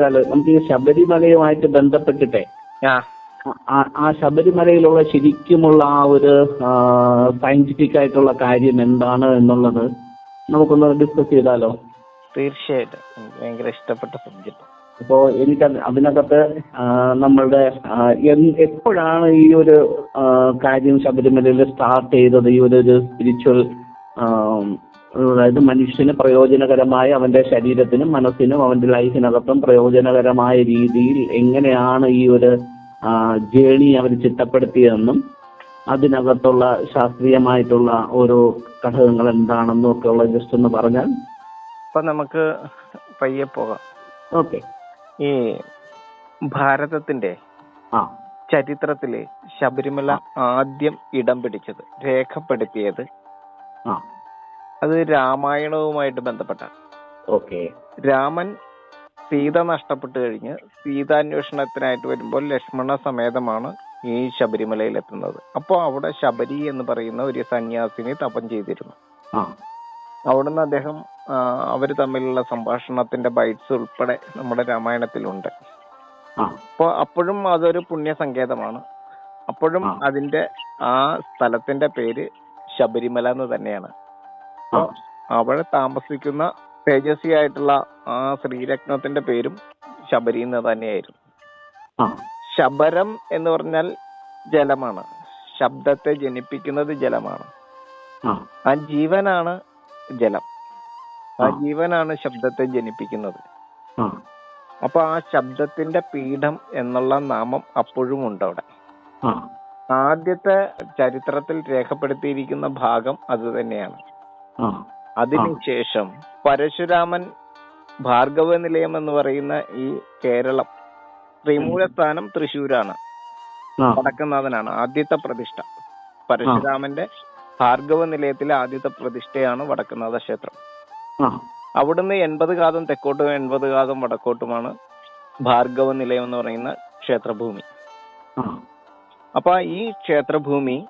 നമുക്ക് ഈ ശബരിമലയുമായിട്ട് ബന്ധപ്പെട്ടിട്ടേ ആ. ആ- ശബരിമലയിലുള്ള ശരിക്കുമുള്ള ആ ഒരു സയന്റിഫിക് ആയിട്ടുള്ള കാര്യം എന്താണ് എന്നുള്ളത് നമുക്കൊന്ന് ഡിസ്കസ് ചെയ്താലോ? തീർച്ചയായിട്ടും. ഭയങ്കര ഇഷ്ടപ്പെട്ട സബ്ജക്ട് അപ്പോ എനിക്ക് അത് അതിനകത്ത് നമ്മളുടെ എപ്പോഴാണ് ഈ ഒരു കാര്യം ശബരിമലയിൽ സ്റ്റാർട്ട് ചെയ്തത്? ഈ ഒരു സ്പിരിച്വൽ അതായത് മനുഷ്യന് പ്രയോജനകരമായ അവന്റെ ശരീരത്തിനും മനസ്സിനും അവന്റെ ലൈഫിനകത്തും പ്രയോജനകരമായ രീതിയിൽ എങ്ങനെയാണ് ഈ ഒരു ജേണി അവർ ചിട്ടപ്പെടുത്തിയതെന്നും അതിനകത്തുള്ള ശാസ്ത്രീയമായിട്ടുള്ള ഓരോ ഘടകങ്ങൾ എന്താണെന്നും ഒക്കെ ഉള്ള ജസ്റ്റ് ഒന്ന് പറഞ്ഞാൽ അപ്പൊ നമുക്ക് പയ്യെ പോകാം. ഓക്കെ. ഈ ഭാരതത്തിന്റെ ആ. ചരിത്രത്തിൽ ശബരിമല ആദ്യം ഇടം പിടിച്ചത് രേഖപ്പെടുത്തിയത് ആ. അത് രാമായണവുമായിട്ട് ബന്ധപ്പെട്ട. ഓക്കെ. രാമൻ സീത നഷ്ടപ്പെട്ടു കഴിഞ്ഞ് സീതാന്വേഷണത്തിനായിട്ട് വരുമ്പോൾ ലക്ഷ്മണ സമേതമാണ് ഈ ശബരിമലയിൽ എത്തുന്നത് അപ്പോൾ അവിടെ ശബരി എന്ന് പറയുന്ന ഒരു സന്യാസിനി തപം ചെയ്തിരുന്നു. അവിടുന്ന് അദ്ദേഹം അവർ തമ്മിലുള്ള സംഭാഷണത്തിന്റെ ബൈറ്റ്സ് ഉൾപ്പെടെ നമ്മുടെ രാമായണത്തിലുണ്ട്. അപ്പോൾ അപ്പോഴും അതൊരു പുണ്യ സങ്കേതമാണ് അപ്പോഴും അതിന്റെ ആ സ്ഥലത്തിന്റെ പേര് ശബരിമല എന്ന് തന്നെയാണ്. അവിടെ താമസിക്കുന്ന തേജസ്വി ആയിട്ടുള്ള ആ ശ്രീരത്നത്തിന്റെ പേരും ശബരി എന്ന് തന്നെയായിരുന്നു. ശബരം എന്ന് പറഞ്ഞാൽ ജലമാണ്. ശബ്ദത്തെ ജനിപ്പിക്കുന്നത് ജലമാണ്. ആ. ജീവനാണ് ജലം. ആ. ജീവനാണ് ശബ്ദത്തെ ജനിപ്പിക്കുന്നത്. അപ്പൊ ആ ശബ്ദത്തിന്റെ പീഠം എന്നുള്ള നാമം അപ്പോഴും ഉണ്ട് അവിടെ. ആദ്യത്തെ ചരിത്രത്തിൽ രേഖപ്പെടുത്തിയിരിക്കുന്ന ഭാഗം അത് തന്നെയാണ്. അതിനുശേഷം പരശുരാമൻ ഭാർഗവ നിലയം എന്ന് പറയുന്ന ഈ കേരളം ത്രിമൂലസ്ഥാനം തൃശ്ശൂരാണ്. ആ. വടക്കനാഥനാണ് ആദ്യത്തെ പ്രതിഷ്ഠ. പരശുരാമന്റെ ഭാർഗവ നിലയത്തിലെ ആദ്യത്തെ പ്രതിഷ്ഠയാണ് വടക്കനാഥ ക്ഷേത്രം. അവിടുന്ന് എൺപത് കാതം തെക്കോട്ടും എൺപത് കാതം വടക്കോട്ടുമാണ് ഭാർഗവ നിലയം എന്ന് പറയുന്ന ക്ഷേത്രഭൂമി. അപ്പൊ ഈ ക്ഷേത്രഭൂമി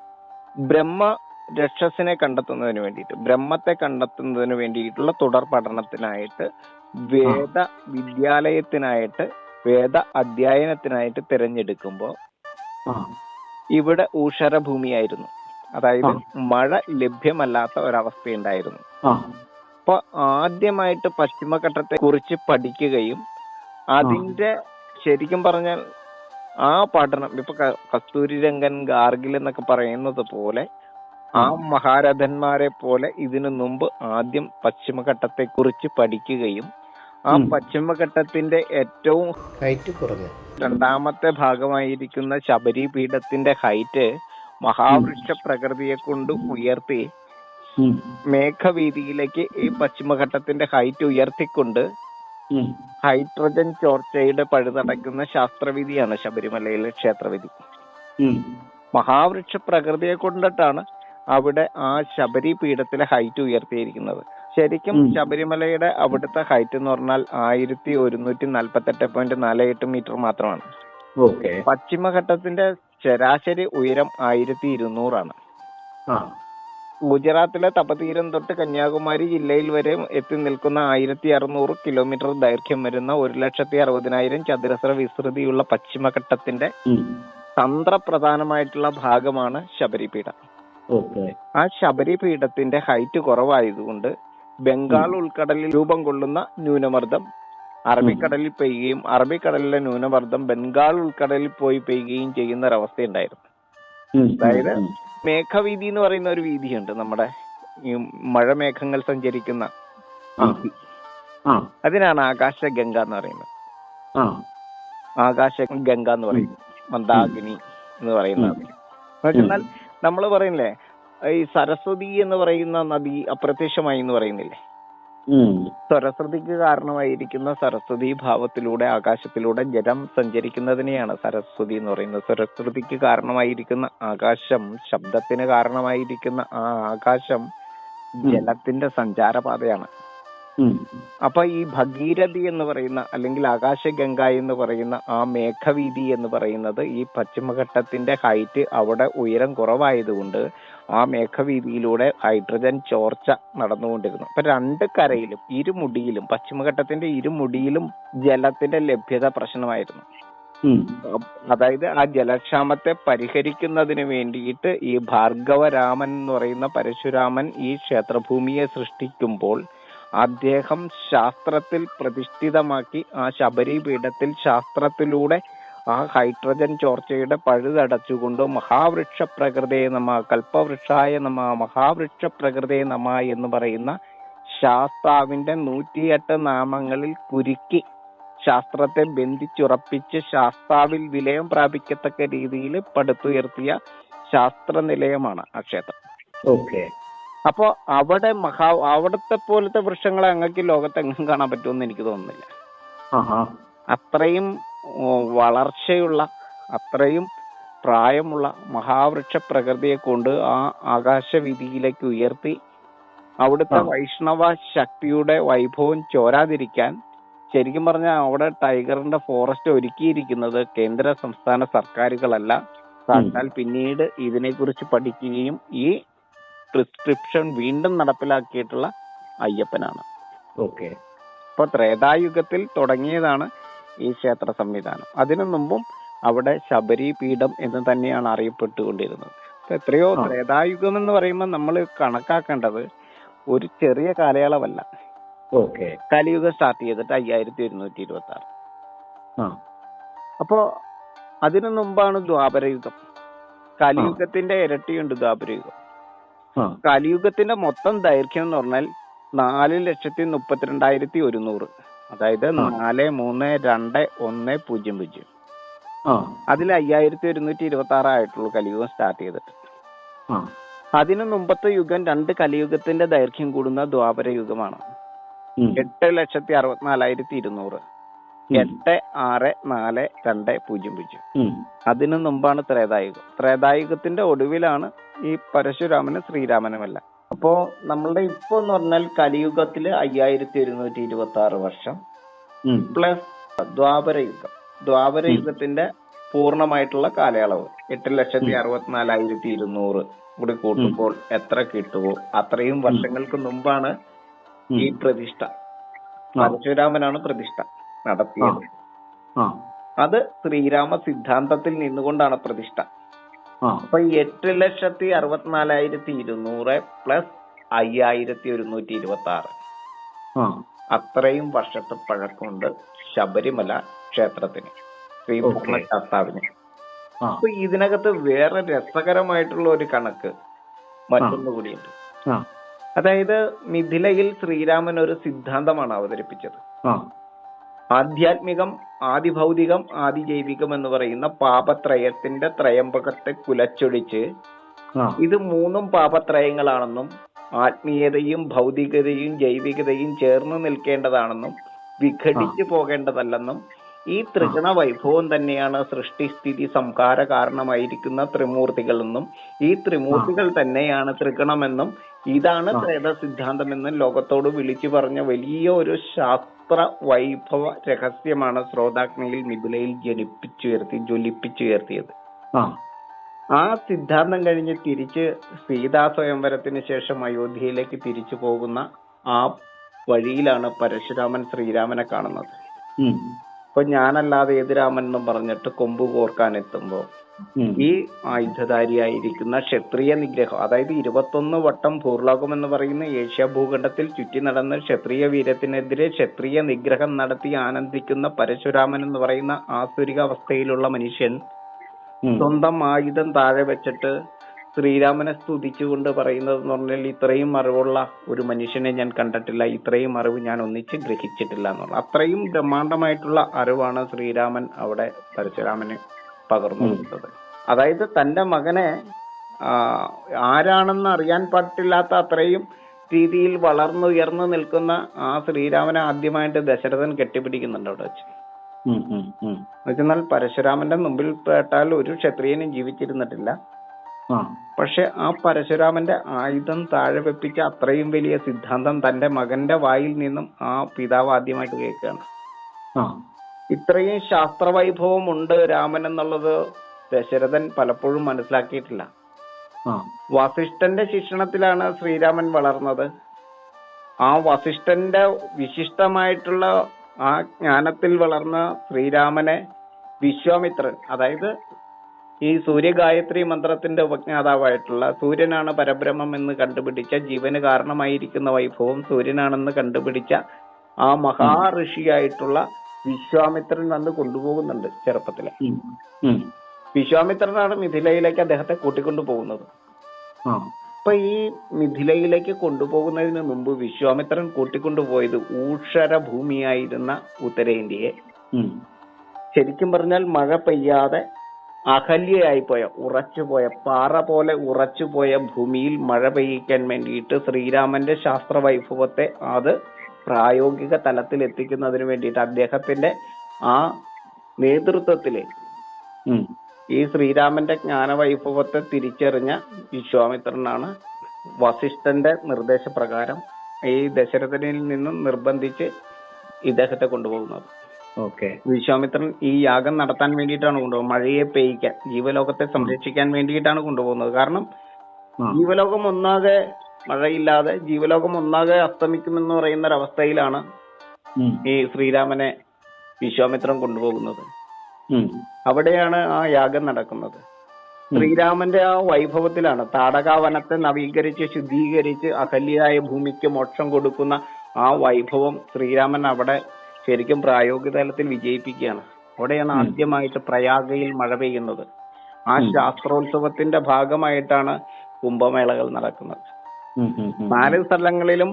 ബ്രഹ്മ രക്ഷസിനെ കണ്ടെത്തുന്നതിന് വേണ്ടിയിട്ട് ബ്രഹ്മത്തെ കണ്ടെത്തുന്നതിന് വേണ്ടിയിട്ടുള്ള തുടർ പഠനത്തിനായിട്ട് വേദ വിദ്യാലയത്തിനായിട്ട് വേദ അധ്യയനത്തിനായിട്ട് തിരഞ്ഞെടുക്കുമ്പോൾ ഇവിടെ ഊഷരഭൂമിയായിരുന്നു അതായത് മഴ ലഭ്യമല്ലാത്ത ഒരവസ്ഥയുണ്ടായിരുന്നു. അപ്പൊ ആദ്യമായിട്ട് പശ്ചിമഘട്ടത്തെ കുറിച്ച് പഠിക്കുകയും അതിന്റെ ശരിക്കും പറഞ്ഞാൽ ആ പഠനം ഇപ്പൊ കസ്തൂരി രംഗൻ ഗാർഗിൽ എന്നൊക്കെ പറയുന്നത് പോലെ ആ മഹാരഥന്മാരെ പോലെ ഇതിനു മുമ്പ് ആദ്യം പശ്ചിമഘട്ടത്തെ കുറിച്ച് പഠിക്കുകയും ആ. പശ്ചിമഘട്ടത്തിന്റെ ഏറ്റവും ഹൈറ്റ് കുറഞ്ഞു. രണ്ടാമത്തെ ഭാഗമായിരിക്കുന്ന ശബരി പീഠത്തിന്റെ ഹൈറ്റ് മഹാവൃക്ഷ പ്രകൃതിയെ കൊണ്ട് ഉയർത്തി. മേഘവീതിയിലേക്ക് ഈ പശ്ചിമഘട്ടത്തിന്റെ ഹൈറ്റ് ഉയർത്തിക്കൊണ്ട് ഹൈഡ്രജൻ ചോർച്ചയുടെ പഴുതടക്കുന്ന ശാസ്ത്രവിധിയാണ് ശബരിമലയിലെ ക്ഷേത്രവിധി. മഹാവൃക്ഷ പ്രകൃതിയെ കൊണ്ടിട്ടാണ് അവിടെ ആ ശബരി പീഠത്തിലെ ഹൈറ്റ് ഉയർത്തിയിരിക്കുന്നത്. ശരിക്കും. ശബരിമലയുടെ അവിടുത്തെ ഹൈറ്റ് എന്ന് പറഞ്ഞാൽ ആയിരത്തി ഒരുന്നൂറ്റി നാൽപ്പത്തെട്ട് പോയിന്റ് നാല് എട്ട് മീറ്റർ മാത്രമാണ് പശ്ചിമഘട്ടത്തിന്റെ ശരാശരി ഉയരം ആയിരത്തി ഇരുന്നൂറാണ്. ഗുജറാത്തിലെ തപതീരം തൊട്ട് കന്യാകുമാരി ജില്ലയിൽ വരെ എത്തി നിൽക്കുന്ന ആയിരത്തി അറുന്നൂറ് കിലോമീറ്റർ ദൈർഘ്യം വരുന്ന ഒരു ലക്ഷത്തി അറുപതിനായിരം ചതുരശ്ര വിസ്തൃതിയുള്ള പശ്ചിമഘട്ടത്തിന്റെ തന്ത്രപ്രധാനമായിട്ടുള്ള ഭാഗമാണ് ശബരിപീഠം. ആ ശബരിപീഠത്തിന്റെ ഹൈറ്റ് കുറവായതുകൊണ്ട് ബംഗാൾ ഉൾക്കടലിൽ രൂപം കൊള്ളുന്ന ന്യൂനമർദ്ദം അറബിക്കടലിൽ പെയ്യുകയും അറബിക്കടലിലെ ന്യൂനമർദ്ദം ബംഗാൾ ഉൾക്കടലിൽ പോയി പെയ്യുകയും ചെയ്യുന്ന ഒരവസ്ഥ ഉണ്ടായിരുന്നു അതായത് മേഘവീതി എന്ന് പറയുന്ന ഒരു വീതിയുണ്ട് നമ്മുടെ ഈ മഴ മേഘങ്ങൾ സഞ്ചരിക്കുന്ന അതിനാണ് ആകാശ ഗംഗ എന്ന് പറയുന്നത്. ആകാശ ഗംഗ എന്ന് പറയുന്നത്. മന്ദാകിനി എന്ന് പറയുന്നത് എന്നാൽ നമ്മൾ പറയുന്നില്ലേ ഈ സരസ്വതി എന്ന് പറയുന്ന നദി അപ്രത്യക്ഷമായി എന്ന് പറയുന്നില്ലേ? സരസ്വതിക്ക് കാരണമായിരിക്കുന്ന സരസ്വതി ഭാവത്തിലൂടെ ആകാശത്തിലൂടെ ജലം സഞ്ചരിക്കുന്നതിനെയാണ് സരസ്വതി എന്ന് പറയുന്നത്. സരസ്വതിക്ക് കാരണമായിരിക്കുന്ന ആകാശം ശബ്ദത്തിന് കാരണമായിരിക്കുന്ന ആ ആകാശം ജലത്തിന്റെ സഞ്ചാരപാതയാണ്. അപ്പൊ ഈ ഭഗീരഥി എന്ന് പറയുന്ന അല്ലെങ്കിൽ ആകാശഗംഗ എന്ന് പറയുന്ന ആ മേഘവീതി എന്ന് പറയുന്നത് ഈ പശ്ചിമഘട്ടത്തിന്റെ ഹൈറ്റ് അവിടെ ഉയരം കുറവായതുകൊണ്ട് ആ മേഘവീതിയിലൂടെ ഹൈഡ്രജൻ ചോർച്ച നടന്നുകൊണ്ടിരുന്നു. അപ്പൊ രണ്ട് കരയിലും ഇരുമുടിയിലും പശ്ചിമഘട്ടത്തിന്റെ ഇരുമുടിയിലും ജലത്തിന്റെ ലഭ്യത പ്രശ്നമായിരുന്നു. അതായത് ആ ജലക്ഷാമത്തെ പരിഹരിക്കുന്നതിന് വേണ്ടിയിട്ട് ഈ ഭാർഗവരാമൻ എന്ന് പറയുന്ന പരശുരാമൻ ഈ ക്ഷേത്രഭൂമിയെ സൃഷ്ടിക്കുമ്പോൾ അദ്ദേഹം ശാസ്ത്രത്തിൽ പ്രതിഷ്ഠിതമാക്കി ആ ശബരി പീഠത്തിൽ ശാസ്ത്രത്തിലൂടെ ആ ഹൈഡ്രജൻ ചോർച്ചയുടെ പഴുതടച്ചുകൊണ്ട് മഹാവൃക്ഷ പ്രകൃതേ നമ കൽപ്പവൃക്ഷായ നമ മഹാവൃക്ഷ പ്രകൃതേ നമ എന്ന് പറയുന്ന ശാസ്താവിന്റെ നൂറ്റിയെട്ട് നാമങ്ങളിൽ കുരുക്കി ശാസ്ത്രത്തെ ബന്ധിച്ചുറപ്പിച്ച് ശാസ്താവിൽ വിലയം പ്രാപിക്കത്തക്ക രീതിയിൽ പടുത്തുയർത്തിയ ശാസ്ത്ര നിലയമാണ് ആ ക്ഷേത്രം. ഓക്കെ. അപ്പോ അവിടെ മഹാ അവിടത്തെ പോലത്തെ വൃക്ഷങ്ങളെ അങ്ങക്ക് ലോകത്തെങ്ങും കാണാൻ പറ്റുമെന്ന് എനിക്ക് തോന്നുന്നില്ല. അത്രയും വളർച്ചയുള്ള അത്രയും പ്രായമുള്ള മഹാവൃക്ഷ പ്രകൃതിയെ കൊണ്ട് ആ ആകാശവീതിയിലേക്ക് ഉയർത്തി അവിടുത്തെ വൈഷ്ണവ ശക്തിയുടെ വൈഭവം ചോരാതിരിക്കാൻ ശരിക്കും പറഞ്ഞാൽ അവിടെ ടൈഗറിന്റെ ഫോറസ്റ്റ് ഒരുക്കിയിരിക്കുന്നത് കേന്ദ്ര സംസ്ഥാന സർക്കാരുകളല്ല. സാക്ഷാൽ പിന്നീട് ഇതിനെക്കുറിച്ച് പഠിക്കുകയും ഈ പ്രിസ്ക്രിപ്ഷൻ വീണ്ടും നടപ്പിലാക്കിയിട്ടുള്ള അയ്യപ്പനാണ്. ഓക്കെ. ഇപ്പൊ ത്രേതായുഗത്തിൽ തുടങ്ങിയതാണ് ഈ ക്ഷേത്ര സംവിധാനം. അതിനു മുമ്പും അവിടെ ശബരി പീഠം എന്ന് തന്നെയാണ് അറിയപ്പെട്ടുകൊണ്ടിരുന്നത്. അപ്പൊ എത്രയോ ത്രേതായുഗം എന്ന് പറയുമ്പോൾ നമ്മൾ കണക്കാക്കേണ്ടത് ഒരു ചെറിയ കാലയളവല്ല. ഓക്കെ. കലിയുഗം സ്റ്റാർട്ട് ചെയ്തിട്ട് അയ്യായിരത്തി ഒരുന്നൂറ്റി ഇരുപത്തി ആറ് അപ്പോ അതിനു മുമ്പാണ് ദ്വാപരയുഗം. കലിയുഗത്തിന്റെ ഇരട്ടിയുണ്ട് ദ്വാപരയുഗം. കലിയുഗത്തിന്റെ മൊത്തം ദൈർഘ്യം എന്ന് പറഞ്ഞാൽ നാല് ലക്ഷത്തി മുപ്പത്തിരണ്ടായിരത്തി ഒരുന്നൂറ്. അതായത്. നാല് മൂന്ന് രണ്ട് ഒന്ന് പൂജ്യം പൂജ്യം. അതിൽ അയ്യായിരത്തി ഒരുന്നൂറ്റി ഇരുപത്തി ആറ് ആയിട്ടുള്ളൂ കലിയുഗം സ്റ്റാർട്ട് ചെയ്തിട്ട് അതിനു മുമ്പത്തെ യുഗം രണ്ട് കലിയുഗത്തിന്റെ ദൈർഘ്യം കൂടുന്ന ദ്വാപര യുഗമാണ്. എട്ട് ലക്ഷത്തി അറുപത്തിനാലായിരത്തി ഇരുന്നൂറ്. എട്ട് ആറ് നാല് രണ്ട് പൂജ്യം പൂജ്യം. അതിനു മുമ്പാണ് ത്രേതായുഗം. ത്രേതായുഗത്തിന്റെ ഒടുവിലാണ് ഈ പരശുരാമനും ശ്രീരാമനുമല്ല. അപ്പോ നമ്മളുടെ ഇപ്പൊ എന്ന് പറഞ്ഞാൽ കലിയുഗത്തിൽ അയ്യായിരത്തി ഒരുന്നൂറ്റി ഇരുപത്തി ആറ് വർഷം പ്ലസ് ദ്വാപരയുഗം ദ്വാപരയുഗത്തിന്റെ പൂർണമായിട്ടുള്ള പൂർണമായിട്ടുള്ള കാലയളവ്. എട്ട് ലക്ഷത്തി അറുപത്തിനാലായിരത്തി ഇരുന്നൂറ് കൂടി കൂട്ടുമ്പോൾ എത്ര കിട്ടുമോ അത്രയും വർഷങ്ങൾക്ക് മുമ്പാണ് ഈ പ്രതിഷ്ഠ. പരശുരാമനാണ് പ്രതിഷ്ഠ. നടത്തിയത്. അത് ശ്രീരാമ സിദ്ധാന്തത്തിൽ നിന്നുകൊണ്ടാണ് പ്രതിഷ്ഠ. അപ്പൊ എട്ട് ലക്ഷത്തി അറുപത്തിനാലായിരത്തി ഇരുന്നൂറ് പ്ലസ് അയ്യായിരത്തി ഒരുന്നൂറ്റി ഇരുപത്തി ആറ് അത്രയും വർഷത്തെ പഴക്കമുണ്ട് ശബരിമല ക്ഷേത്രത്തിന് ശ്രീ. പൂർണശാസ്താവിന് അപ്പൊ ഇതിനകത്ത് വേറെ രസകരമായിട്ടുള്ള ഒരു കണക്ക് മറ്റൊന്നു കൂടിയുണ്ട്. അതായത് മിഥിലയിൽ ശ്രീരാമൻ ഒരു സിദ്ധാന്തമാണ് അവതരിപ്പിച്ചത്. ആധ്യാത്മികം ആദിഭൗതികം ആദിജൈവികം എന്ന് പറയുന്ന പാപത്രയത്തിന്റെ ത്രയംബകത്തെ കുലച്ചൊടിച്ച് ഇത് മൂന്നും പാപത്രയങ്ങളാണെന്നും ആത്മീയതയും ഭൗതികതയും ജൈവികതയും ചേർന്ന് നിൽക്കേണ്ടതാണെന്നും വിഘടിച്ചു പോകേണ്ടതല്ലെന്നും ഈ ത്രിഗുണ വൈഭവം തന്നെയാണ് സൃഷ്ടിസ്ഥിതി സംഹാര കാരണമായിരിക്കുന്ന ത്രിമൂർത്തികളെന്നും ഈ ത്രിമൂർത്തികൾ തന്നെയാണ് ത്രിഗുണമെന്നും ഇതാണ്. ത്രേത സിദ്ധാന്തമെന്നും ലോകത്തോട് വിളിച്ചു പറഞ്ഞ വലിയ ഒരു ശാസ്ത്ര വൈഭവ രഹസ്യമാണ് ശ്രോതാഗ്നിയിൽ മിഥുലയിൽ ജനിപ്പിച്ചുയർത്തി ജ്വലിപ്പിച്ചുയർത്തിയത് ആ സിദ്ധാന്തം കഴിഞ്ഞ് തിരിച്ച് സീതാ സ്വയംവരത്തിന് ശേഷം അയോധ്യയിലേക്ക് തിരിച്ചു പോകുന്ന ആ വഴിയിലാണ് പരശുരാമൻ ശ്രീരാമനെ കാണുന്നത്. അപ്പൊ ഞാനല്ലാതെ ഏത് രാമൻ എന്നും പറഞ്ഞിട്ട് കൊമ്പ് കോർക്കാൻ എത്തുമ്പോ. ഈ ആയുധധാരിയായിരിക്കുന്ന ക്ഷത്രിയ നിഗ്രഹം അതായത് ഇരുപത്തൊന്ന് വട്ടം പൂർലോകം എന്ന് പറയുന്ന ഏഷ്യ ഭൂഖണ്ഡത്തിൽ ചുറ്റി നടന്ന ക്ഷത്രിയ വീരത്തിനെതിരെ ക്ഷത്രിയ നിഗ്രഹം നടത്തി ആനന്ദിക്കുന്ന പരശുരാമൻ എന്ന് പറയുന്ന ആസുരിക അവസ്ഥയിലുള്ള മനുഷ്യൻ സ്വന്തം ആയുധം താഴെ വെച്ചിട്ട് ശ്രീരാമനെ സ്തുതിച്ചുകൊണ്ട് പറയുന്നത് എന്ന് പറഞ്ഞാൽ ഇത്രയും അറിവുള്ള ഒരു മനുഷ്യനെ ഞാൻ കണ്ടിട്ടില്ല ഇത്രയും അറിവ് ഞാൻ ഒന്നിച്ച് ഗ്രഹിച്ചിട്ടില്ല എന്നുള്ള അത്രയും ബ്രഹ്മാണ്ഡമായിട്ടുള്ള അറിവാണ് ശ്രീരാമൻ അവിടെ പരശുരാമന് പകർന്നു കൊടുത്തത്. അതായത് തന്റെ മകനെ ആരാണെന്ന് അറിയാൻ പാടില്ലാത്ത അത്രയും രീതിയിൽ വളർന്നുയർന്നു നിൽക്കുന്ന ആ ശ്രീരാമനെ ആദ്യമായിട്ട് ദശരഥൻ കെട്ടിപ്പിടിക്കുന്നുണ്ട് അവിടെ വെച്ച്. എന്നുവെച്ചാൽ പരശുരാമന്റെ മുമ്പിൽ പെട്ടാൽ ഒരു ക്ഷത്രിയനും ജീവിച്ചിരുന്നിട്ടില്ല. പക്ഷെ ആ പരശുരാമന്റെ ആയുധം താഴെ വെപ്പിച്ച അത്രയും വലിയ സിദ്ധാന്തം തന്റെ മകന്റെ വായിൽ നിന്നും ആ പിതാവ് ആദ്യമായിട്ട് കേൾക്കുകയാണ്. ഇത്രയും ശാസ്ത്രവൈഭവം ഉണ്ട് രാമൻ എന്നുള്ളത് ദശരഥൻ പലപ്പോഴും മനസ്സിലാക്കിയിട്ടില്ല. വസിഷ്ഠന്റെ ശിക്ഷണത്തിലാണ് ശ്രീരാമൻ വളർന്നത്. ആ വസിഷ്ഠന്റെ വിശിഷ്ടമായിട്ടുള്ള ആ ജ്ഞാനത്തിൽ വളർന്ന ശ്രീരാമനെ വിശ്വാമിത്രൻ അതായത് ഈ സൂര്യഗായത്രി മന്ത്രത്തിന്റെ ഉപജ്ഞാതാവായിട്ടുള്ള സൂര്യനാണ് പരബ്രഹ്മം എന്ന് കണ്ടുപിടിച്ച ജീവന് കാരണമായിരിക്കുന്ന വൈഭവം സൂര്യനാണെന്ന് കണ്ടുപിടിച്ച ആ മഹാഋഷിയായിട്ടുള്ള വിശ്വാമിത്രൻ വന്ന് കൊണ്ടുപോകുന്നുണ്ട് ചെറുപ്പത്തിലെ. വിശ്വാമിത്രനാണ് മിഥിലയിലേക്ക് അദ്ദേഹത്തെ കൂട്ടിക്കൊണ്ടു പോകുന്നത്. അപ്പൊ ഈ മിഥിലയിലേക്ക് കൊണ്ടുപോകുന്നതിന് മുമ്പ് വിശ്വാമിത്രൻ കൂട്ടിക്കൊണ്ടുപോയത് ഊഷര ഭൂമിയായിരുന്ന ഉത്തരേന്ത്യയെ. ശരിക്കും പറഞ്ഞാൽ മഴ പെയ്യാതെ അഹല്യയായിപ്പോയ ഉറച്ചുപോയ പാറ പോലെ ഉറച്ചുപോയ ഭൂമിയിൽ മഴ പെയ്യിക്കാൻ വേണ്ടിയിട്ട് ശ്രീരാമന്റെ ശാസ്ത്ര വൈഭവത്തെ അത് പ്രായോഗിക തലത്തിൽ എത്തിക്കുന്നതിന് വേണ്ടിയിട്ട് അദ്ദേഹത്തിന്റെ ആ നേതൃത്വത്തിൽ ഈ ശ്രീരാമന്റെ ജ്ഞാനവൈഭവത്തെ തിരിച്ചറിഞ്ഞ വിശ്വാമിത്രനാണ് വസിഷ്ഠന്റെ നിർദ്ദേശപ്രകാരം ഈ ദശരഥനിൽ നിന്നും നിർബന്ധിച്ച് ഇദ്ദേഹത്തെ കൊണ്ടുപോകുന്നത്. ഓക്കെ. വിശ്വാമിത്രൻ ഈ യാഗം നടത്താൻ വേണ്ടിയിട്ടാണ് കൊണ്ടുപോകുന്നത്. മഴയെ പെയ്യിക്കാൻ ജീവലോകത്തെ സംരക്ഷിക്കാൻ വേണ്ടിയിട്ടാണ് കൊണ്ടുപോകുന്നത്. കാരണം. ജീവലോകം ഒന്നാകെ മഴയില്ലാതെ ജീവലോകം ഒന്നാകെ അസ്തമിക്കുമെന്ന് പറയുന്ന ഒരവസ്ഥയിലാണ്. ഈ ശ്രീരാമനെ വിശ്വാമിത്രൻ കൊണ്ടുപോകുന്നത്. അവിടെയാണ് ആ യാഗം നടക്കുന്നത്. ശ്രീരാമന്റെ ആ വൈഭവത്തിലാണ് താടകാവനത്തെ നവീകരിച്ച് ശുദ്ധീകരിച്ച് അഹല്യായ ഭൂമിക്ക് മോക്ഷം കൊടുക്കുന്ന ആ വൈഭവം ശ്രീരാമൻ അവിടെ ശരിക്കും പ്രായോഗിക തലത്തിൽ വിജയിപ്പിക്കുകയാണ്. അവിടെയാണ് ആദ്യമായിട്ട് പ്രയാഗയിൽ മഴ പെയ്യുന്നത്. ആ ശാസ്ത്രോത്സവത്തിന്റെ ഭാഗമായിട്ടാണ് കുംഭമേളകൾ നടക്കുന്നത്. നാല് സ്ഥലങ്ങളിലും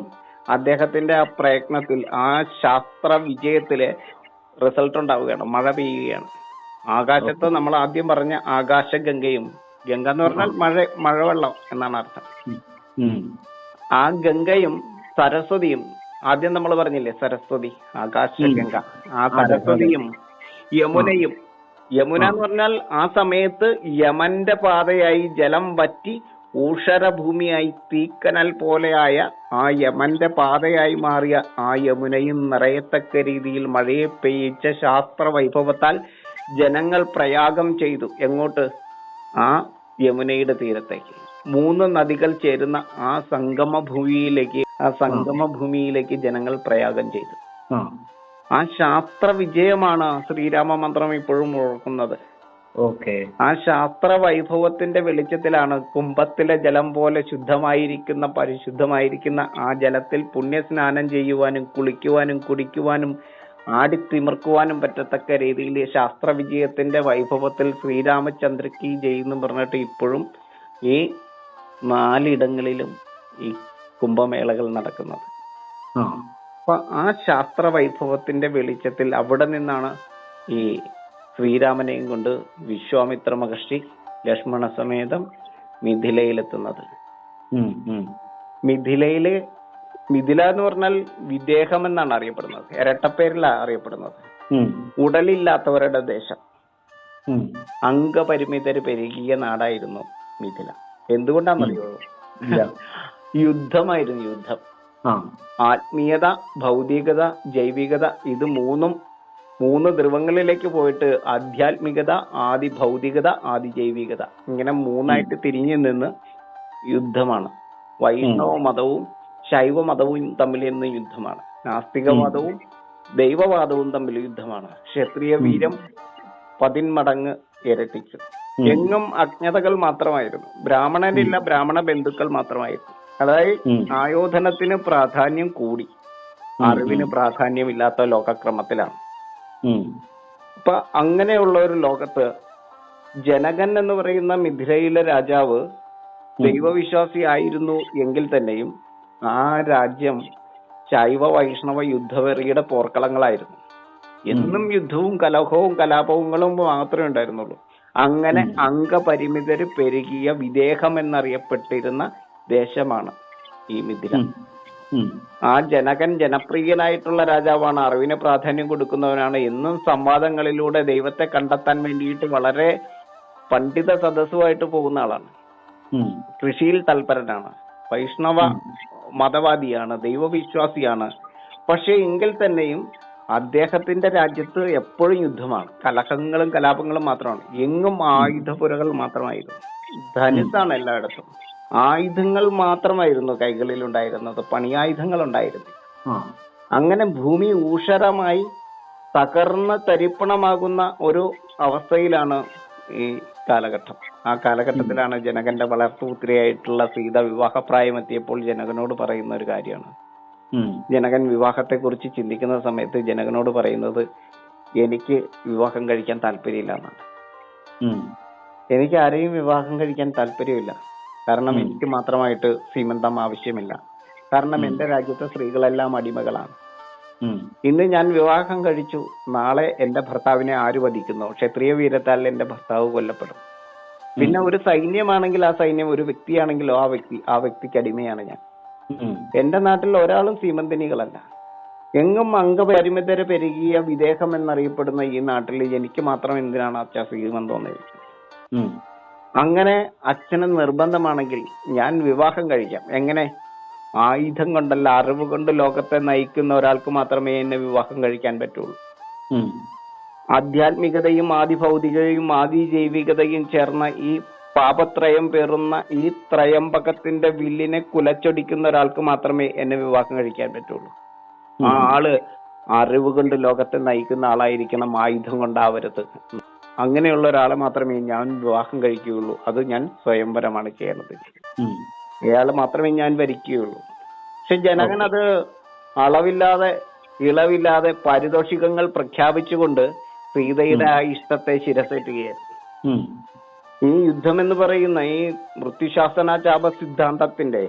അദ്ദേഹത്തിന്റെ ആ പ്രയത്നത്തിൽ ആ ശാസ്ത്ര വിജയത്തിൽ റിസൾട്ട് ഉണ്ടാവുകയാണ്. മഴ പെയ്യുകയാണ്. ആകാശത്ത് നമ്മൾ ആദ്യം പറഞ്ഞ ആകാശഗംഗയും ഗംഗ എന്ന് പറഞ്ഞാൽ മഴ മഴവെള്ളം എന്നാണ് അർത്ഥം. ആ ഗംഗയും സരസ്വതിയും ആദ്യം നമ്മൾ പറഞ്ഞില്ലേ സരസ്വതി ആകാശഗംഗ. ആ സരസ്വതിയും യമുനയും. യമുന എന്ന് പറഞ്ഞാൽ ആ സമയത്ത് യമന്റെ പാതയായി ജലം വറ്റി ഊഷരഭൂമിയായി തീക്കനൽ പോലെയായ ആ യമന്റെ പാതയായി മാറിയ ആ യമുനയും നിറയത്തക്ക രീതിയിൽ മഴയെ പെയ്യിച്ച ശാസ്ത്ര വൈഭവത്താൽ ജനങ്ങൾ പ്രയാഗം ചെയ്തു. എങ്ങോട്ട്? ആ യമുനയുടെ തീരത്തേക്ക്. മൂന്ന് നദികൾ ചേരുന്ന ആ സംഗമ ഭൂമിയിലേക്ക് ആ സംഗമ ഭൂമിയിലേക്ക് ജനങ്ങൾ പ്രയാഗം ചെയ്തു. ആ. ശാസ്ത്ര വിജയമാണ് ശ്രീരാമ മന്ത്രം ഇപ്പോഴും മുഴക്കുന്നത് ഓക്കെ ആ ശാസ്ത്ര വൈഭവത്തിന്റെ വെളിച്ചത്തിലാണ് കുംഭത്തിലെ ജലം പോലെ ശുദ്ധമായിരിക്കുന്ന പരിശുദ്ധമായിരിക്കുന്ന ആ ജലത്തിൽ പുണ്യസ്നാനം ചെയ്യുവാനും കുളിക്കുവാനും കുടിക്കുവാനും ആടിത്തിമിർക്കുവാനും പറ്റത്തക്ക രീതിയിൽ ശാസ്ത്ര വിജയത്തിന്റെ വൈഭവത്തിൽ ശ്രീരാമചന്ദ്രക്ക് ജയ് എന്ന് പറഞ്ഞിട്ട് ഇപ്പോഴും ഈ നാലിടങ്ങളിലും ഈ കുംഭമേളകൾ നടക്കുന്നത്. അപ്പൊ ആ ശാസ്ത്ര വൈഭവത്തിന്റെ വെളിച്ചത്തിൽ അവിടെ നിന്നാണ് ഈ ശ്രീരാമനെയും കൊണ്ട് വിശ്വാമിത്ര മഹർഷി ലക്ഷ്മണ സമേതം മിഥിലയിലെത്തുന്നത്. മിഥിലയിൽ മിഥില എന്ന് പറഞ്ഞാൽ വിദേഹം എന്നാണ് അറിയപ്പെടുന്നത്. ഇരട്ടപ്പേരിലാണ് അറിയപ്പെടുന്നത്. ഉടലില്ലാത്തവരുടെ ദേശം. അംഗപരിമിതർ അംഗപരിമിതര് പെരുകിയ നാടായിരുന്നു മിഥില. എന്തുകൊണ്ടാണെന്നറിയോ. യുദ്ധമായിരുന്നു യുദ്ധം. ആത്മീയത ഭൗതികത ജൈവികത ഇത് മൂന്നും മൂന്ന് ധ്രുവങ്ങളിലേക്ക് പോയിട്ട് ആധ്യാത്മികത ആദി ഭൗതികത ആദി ജൈവികത. ഇങ്ങനെ മൂന്നായിട്ട് തിരിഞ്ഞു നിന്ന് യുദ്ധമാണ്. വൈഷ്ണവ മതവും ശൈവ മതവും തമ്മിൽ ഇന്ന് യുദ്ധമാണ്. നാസ്തികവാദവും ദൈവവാദവും തമ്മിൽ യുദ്ധമാണ്. ക്ഷത്രിയ വീരം പതിന്മടങ്ങ് ഇരട്ടിച്ചു. എങ്ങും അജ്ഞതകൾ മാത്രമായിരുന്നു. ബ്രാഹ്മണനില്ല ബ്രാഹ്മണ ബന്ധുക്കൾ മാത്രമായിരുന്നു. അതായത് ആയോധനത്തിന് പ്രാധാന്യം കൂടി. അറിവിന് പ്രാധാന്യമില്ലാത്ത ലോകക്രമത്തിലാണ്. അപ്പൊ അങ്ങനെയുള്ള ഒരു ലോകത്ത് ജനകൻ എന്ന് പറയുന്ന മിഥിലയിലെ രാജാവ് ദൈവവിശ്വാസി ആയിരുന്നു എങ്കിൽ തന്നെയും ആ രാജ്യം ശൈവ വൈഷ്ണവ യുദ്ധവെറിയുടെ പോർക്കളങ്ങളായിരുന്നു. എന്നും യുദ്ധവും കലഹവും കലാപങ്ങളും മാത്രമേ ഉണ്ടായിരുന്നുള്ളൂ. അങ്ങനെ അംഗപരിമിതര് പെരുകിയ വിദേഹം എന്നറിയപ്പെട്ടിരുന്ന ദേശമാണ് ഈ മിഥില. ആ ജനകൻ ജനപ്രിയനായിട്ടുള്ള രാജാവാണ്. അറിവിന് പ്രാധാന്യം കൊടുക്കുന്നവനാണ്. എന്നും സംവാദങ്ങളിലൂടെ ദൈവത്തെ കണ്ടെത്താൻ വേണ്ടിയിട്ട് വളരെ പണ്ഡിത സദസ്സുമായിട്ട് പോകുന്ന ആളാണ്. കൃഷിയിൽ തൽപരനാണ്. വൈഷ്ണവ മതവാദിയാണ് ദൈവവിശ്വാസിയാണ്. പക്ഷേ എങ്കിൽ തന്നെയും അദ്ദേഹത്തിന്റെ രാജ്യത്ത് എപ്പോഴും യുദ്ധമാണ്. കലഹങ്ങളും കലാപങ്ങളും മാത്രമാണ്. എങ്ങും ആയുധപുരകൾ മാത്രമായിരുന്നു. ധനുസാണ് എല്ലായിടത്തും. ആയുധങ്ങൾ മാത്രമായിരുന്നു കൈകളിൽ ഉണ്ടായിരുന്നത് പണിയായുധങ്ങൾ ഉണ്ടായിരുന്നു അങ്ങനെ ഭൂമി ഊഷരമായി തകർന്ന് തരിപ്പണമാകുന്ന ഒരു അവസ്ഥയിലാണ് ഈ കാലഘട്ടം. ആ കാലഘട്ടത്തിലാണ് ജനകന്റെ വളർത്തുപുത്രിയായിട്ടുള്ള സീത വിവാഹപ്രായം എത്തിയപ്പോൾ ജനകനോട് പറയുന്ന ഒരു കാര്യമാണ്. ജനകൻ വിവാഹത്തെ കുറിച്ച് ചിന്തിക്കുന്ന സമയത്ത് ജനകനോട് പറയുന്നത് എനിക്ക് വിവാഹം കഴിക്കാൻ താല്പര്യമില്ല എന്നാണ്. എനിക്ക് ആരെയും വിവാഹം കഴിക്കാൻ താല്പര്യമില്ല. കാരണം. എനിക്ക് മാത്രമായിട്ട് സീമന്തം ആവശ്യമില്ല കാരണം. എന്റെ രാജ്യത്തെ സ്ത്രീകളെല്ലാം അടിമകളാണ് ഇന്ന് ഞാൻ വിവാഹം കഴിച്ചു നാളെ എന്റെ ഭർത്താവിനെ ആര് വധിക്കുന്നു ക്ഷത്രിയ വീരത്താൽ എന്റെ ഭർത്താവ് കൊല്ലപ്പെടും പിന്നെ ഒരു സൈന്യമാണെങ്കിൽ ആ സൈന്യം ഒരു വ്യക്തിയാണെങ്കിലോ ആ വ്യക്തി ആ വ്യക്തിക്ക് അടിമയാണ് ഞാൻ. എന്റെ നാട്ടിൽ ഒരാളും സീമന്തിനികളല്ല എങ്ങും അംഗപരിമിതര പെരുകിയ വിദേഹം എന്നറിയപ്പെടുന്ന ഈ നാട്ടിൽ എനിക്ക് മാത്രം എന്തിനാണ് അച്ഛാ ചോദിച്ചത്. ഉം. അങ്ങനെ അച്ഛന് നിർബന്ധമാണെങ്കിൽ ഞാൻ വിവാഹം കഴിക്കാം. എങ്ങനെ? ആയുധം കൊണ്ടല്ല അറിവ് കൊണ്ട് ലോകത്തെ നയിക്കുന്ന ഒരാൾക്ക് മാത്രമേ എന്നെ വിവാഹം കഴിക്കാൻ പറ്റുള്ളൂ. ആധ്യാത്മികതയും ആദി ഭൗതികതയും ആദി ജൈവികതയും ചേർന്ന ഈ പാപത്രയം പേറുന്ന ഈ ത്രയംബകത്തിന്റെ വില്ലിനെ കുലച്ചൊടിക്കുന്ന ഒരാൾക്ക് മാത്രമേ എന്നെ വിവാഹം കഴിക്കാൻ പറ്റുള്ളൂ. ആ ആൾ അറിവ് കൊണ്ട് ലോകത്തെ നയിക്കുന്ന ആളായിരിക്കണം ആയുധം കൊണ്ടാവരുത്. അങ്ങനെയുള്ള ഒരാളെ മാത്രമേ ഞാൻ വിവാഹം കഴിക്കുകയുള്ളൂ. അത് ഞാൻ സ്വയംവരമാണ് ചെയ്യണത് ഇയാളെ മാത്രമേ ഞാൻ ഭരിക്കുകയുള്ളൂ. പക്ഷെ ജനകൻ അത് അളവില്ലാതെ ഇളവില്ലാതെ പാരിതോഷികങ്ങൾ പ്രഖ്യാപിച്ചുകൊണ്ട് സീതയുടെ ആ ഇഷ്ടത്തെ ശിരസേറ്റുകയായിരുന്നു ഈ യുദ്ധം എന്ന് പറയുന്ന ഈ മൃത്യുശാസനാചാപ സിദ്ധാന്തത്തിന്റെ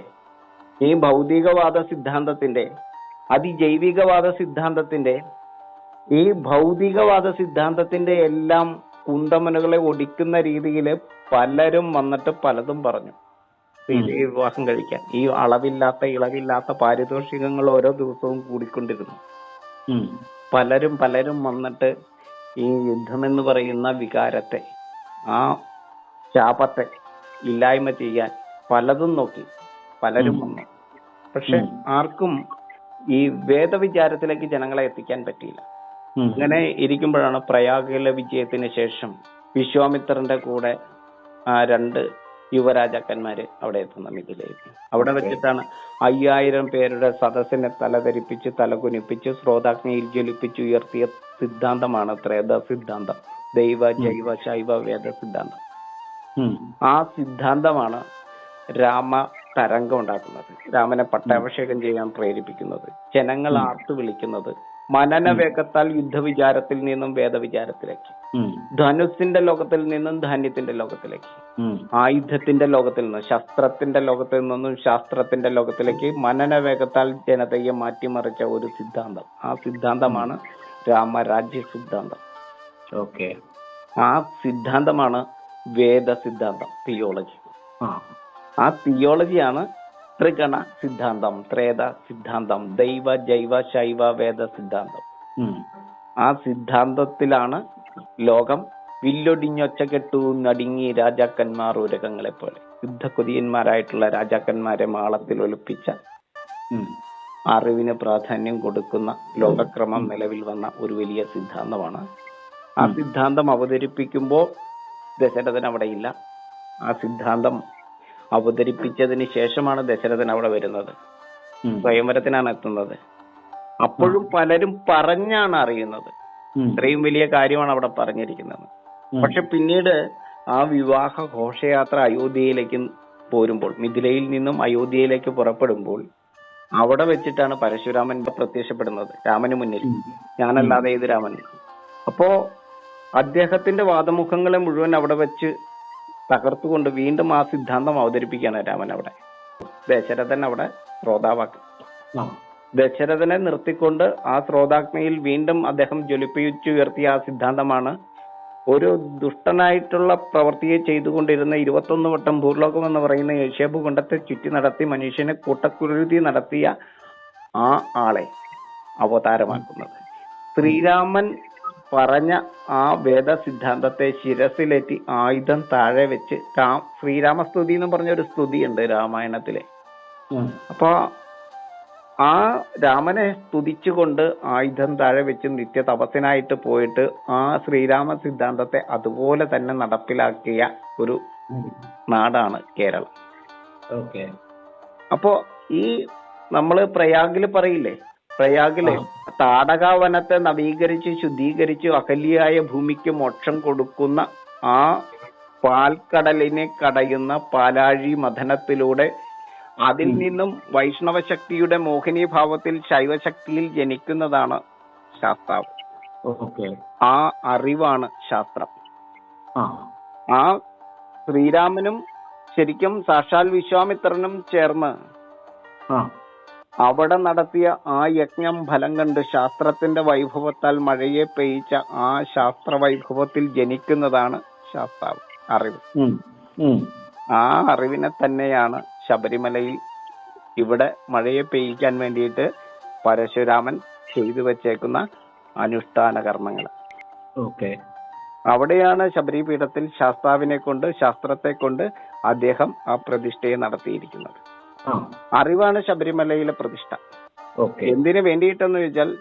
ഈ ഭൗതികവാദ സിദ്ധാന്തത്തിന്റെ അതിജൈവികവാദ സിദ്ധാന്തത്തിന്റെ ഈ ഭൗതികവാദ സിദ്ധാന്തത്തിന്റെ എല്ലാം കുന്തമനുകളെ ഒടിക്കുന്ന രീതിയിൽ പലരും വന്നിട്ട് പലതും പറഞ്ഞു. ഈ വിവാഹം കഴിക്കാൻ. ഈ അളവില്ലാത്ത ഇളവില്ലാത്ത പാരിതോഷികങ്ങൾ ഓരോ ദിവസവും കൂടിക്കൊണ്ടിരുന്നു. പലരും പലരും വന്നിട്ട് ഈ യുദ്ധം എന്ന് പറയുന്ന വികാരത്തെ ആ ശാപത്തെ ഇല്ലായ്മ ചെയ്യാൻ പലതും നോക്കി. പലരും. വന്നു. പക്ഷെ ആർക്കും ഈ വേദവിചാരത്തിലേക്ക് ജനങ്ങളെ എത്തിക്കാൻ പറ്റിയില്ല. അങ്ങനെ ഇരിക്കുമ്പോഴാണ് പ്രയാഗിലെ വിജയത്തിന് ശേഷം വിശ്വാമിത്രന്റെ കൂടെ ആ രണ്ട് യുവരാജാക്കന്മാര് അവിടെ എത്തുന്ന മിഥിലേക്ക് അവിടെ വെച്ചിട്ടാണ് അയ്യായിരം പേരുടെ സദസ്സിനെ തലധരിപ്പിച്ച് തലകുനിപ്പിച്ച് ശ്രോതാജ്ഞയിൽ ജ്വലിപ്പിച്ച് ഉയർത്തിയ സിദ്ധാന്തമാണ് ത്രേത സിദ്ധാന്തം. ദൈവ ജൈവ ശൈവ വേദ സിദ്ധാന്തം. ആ സിദ്ധാന്തമാണ് രാമ തരംഗം ഉണ്ടാക്കുന്നത് രാമനെ പട്ടാഭിഷേകം ചെയ്യാൻ പ്രേരിപ്പിക്കുന്നത് ജനങ്ങൾ ആർത്തു വിളിക്കുന്നത് മനനവേഗത്താൽ യുദ്ധവിചാരത്തിൽ നിന്നും വേദവിചാരത്തിലേക്ക്. ധനുസിന്റെ ലോകത്തിൽ നിന്നും ധാന്യത്തിന്റെ ലോകത്തിലേക്ക്. ആയുധത്തിന്റെ ലോകത്തിൽ നിന്നും ശസ്ത്രത്തിന്റെ ലോകത്തിൽ നിന്നും ശാസ്ത്രത്തിന്റെ ലോകത്തിലേക്ക് മനന വേഗത്താൽ ജനതയെ മാറ്റിമറിച്ച ഒരു സിദ്ധാന്തം. ആ സിദ്ധാന്തമാണ് രാമരാജ്യ സിദ്ധാന്തം. ഓക്കെ. ആ സിദ്ധാന്തമാണ് വേദ സിദ്ധാന്തം തിയോളജി ആ തിയോളജിയാണ് ത്രിഗണ സിദ്ധാന്തം ത്രേത സിദ്ധാന്തം ദൈവ ജൈവ ശൈവ വേദ സിദ്ധാന്തം. ആ സിദ്ധാന്തത്തിലാണ് ലോകം വില്ലൊടിഞ്ഞൊച്ച കെട്ടു നടുങ്ങി രാജാക്കന്മാർ ഉരകങ്ങളെ പോലെ യുദ്ധക്കുതിയന്മാരായിട്ടുള്ള രാജാക്കന്മാരെ മാളത്തിൽ ഒളിപ്പിച്ച. അറിവിന് പ്രാധാന്യം കൊടുക്കുന്ന ലോകക്രമം നിലവിൽ വന്ന ഒരു വലിയ സിദ്ധാന്തമാണ് ആ സിദ്ധാന്തം അവതരിപ്പിക്കുമ്പോൾ ദശരഥൻ അവിടെ ഇല്ല ആ സിദ്ധാന്തം അവതരിപ്പിച്ചതിന് ശേഷമാണ് ദശരഥൻ അവിടെ വരുന്നത്. സ്വയംവരത്തിനാണ് എത്തുന്നത്. അപ്പോഴും പലരും പറഞ്ഞാണ് അറിയുന്നത്. ഇത്രയും വലിയ കാര്യമാണ് അവിടെ പറഞ്ഞിരിക്കുന്നത്. പക്ഷെ പിന്നീട് ആ വിവാഹ ഘോഷയാത്ര അയോധ്യയിലേക്ക് പോരുമ്പോൾ മിഥിലയിൽ നിന്നും അയോധ്യയിലേക്ക് പുറപ്പെടുമ്പോൾ അവിടെ വെച്ചിട്ടാണ് പരശുരാമൻ പ്രത്യക്ഷപ്പെടുന്നത് രാമന് മുന്നിൽ. ഞാനല്ലാതെ ഏത് രാമൻ? അപ്പോ അദ്ദേഹത്തിന്റെ വാദമുഖങ്ങളെ മുഴുവൻ അവിടെ വെച്ച് തകർത്തുകൊണ്ട് വീണ്ടും ആ സിദ്ധാന്തം അവതരിപ്പിക്കുകയാണ് രാമൻ അവിടെ. ദശരഥൻ അവിടെ ശ്രോതാവാക്കി. ദശരഥനെ നിർത്തിക്കൊണ്ട് ആ ശ്രോതാഗ്നിയിൽ വീണ്ടും അദ്ദേഹം ജ്വലിപ്പിച്ചുയർത്തിയ ആ സിദ്ധാന്തമാണ് ഒരു ദുഷ്ടനായിട്ടുള്ള പ്രവൃത്തിയെ ചെയ്തുകൊണ്ടിരുന്ന ഇരുപത്തൊന്ന് വട്ടം ഭൂർലോകം എന്ന് പറയുന്ന ഏഷ്യാഭൂഖണ്ഡത്തെ ചുറ്റി നടത്തി മനുഷ്യനെ കൂട്ടക്കുരുതി നടത്തിയ ആ ആളെ അവതാരമാക്കുന്നത്. ശ്രീരാമൻ പറഞ്ഞ ആ വേദ സിദ്ധാന്തത്തെ ശിരസിലേറ്റി ആയുധം താഴെ വെച്ച് രാം ശ്രീരാമസ്തുതി എന്ന് പറഞ്ഞ ഒരു സ്തുതി ഉണ്ട് രാമായണത്തിലെ. അപ്പൊ ആ രാമനെ സ്തുതിച്ചുകൊണ്ട് ആയുധം താഴെ വെച്ച് നിത്യ തപസ്സിനായിട്ട് പോയിട്ട് ആ ശ്രീരാമ സിദ്ധാന്തത്തെ അതുപോലെ തന്നെ നടപ്പിലാക്കിയ ഒരു നാടാണ് കേരളം. അപ്പോ ഈ നമ്മൾ പ്രയാഗിൽ പറയില്ലേ? പ്രയാഗിൽ താടകാവനത്തെ നവീകരിച്ച് ശുദ്ധീകരിച്ച് അഹല്യായ ഭൂമിക്ക് മോക്ഷം കൊടുക്കുന്ന ആ പാൽക്കടലിനെ കടയുന്ന പാലാഴി മഥനത്തിലൂടെ അതിൽ നിന്നും വൈഷ്ണവ ശക്തിയുടെ മോഹിനി ഭാവത്തിൽ ശൈവശക്തിയിൽ ജനിക്കുന്നതാണ് ശാസ്ത്രാവ് ആ അറിവാണ് ശാസ്ത്രം. ആ. ശ്രീരാമനും ശരിക്കും സാക്ഷാൽ വിശ്വാമിത്രനും ചേർന്ന് അവിടെ നടത്തിയ ആ യജ്ഞം ഫലം കണ്ട് ശാസ്ത്രത്തിന്റെ വൈഭവത്താൽ മഴയെ പെയ്ച്ച ആ ശാസ്ത്ര വൈഭവത്തിൽ ജനിക്കുന്നതാണ് ശാസ്താവ്. അറിവ്. ആ അറിവിനെ തന്നെയാണ് ശബരിമലയിൽ ഇവിടെ മഴയെ പെയ്യിക്കാൻ വേണ്ടിയിട്ട് പരശുരാമൻ ചെയ്തു വച്ചേക്കുന്ന അനുഷ്ഠാന കർമ്മങ്ങൾ. ഓക്കെ. അവിടെയാണ് ശബരിപീഠത്തിൽ ശാസ്താവിനെ കൊണ്ട് ശാസ്ത്രത്തെ കൊണ്ട് അദ്ദേഹം ആ പ്രതിഷ്ഠയെ നടത്തിയിരിക്കുന്നത്. അറിവാണ് ശബരിമലയിലെ പ്രതിഷ്ഠ. എന്തിനു വേണ്ടിയിട്ടെന്ന് ചോദിച്ചാൽ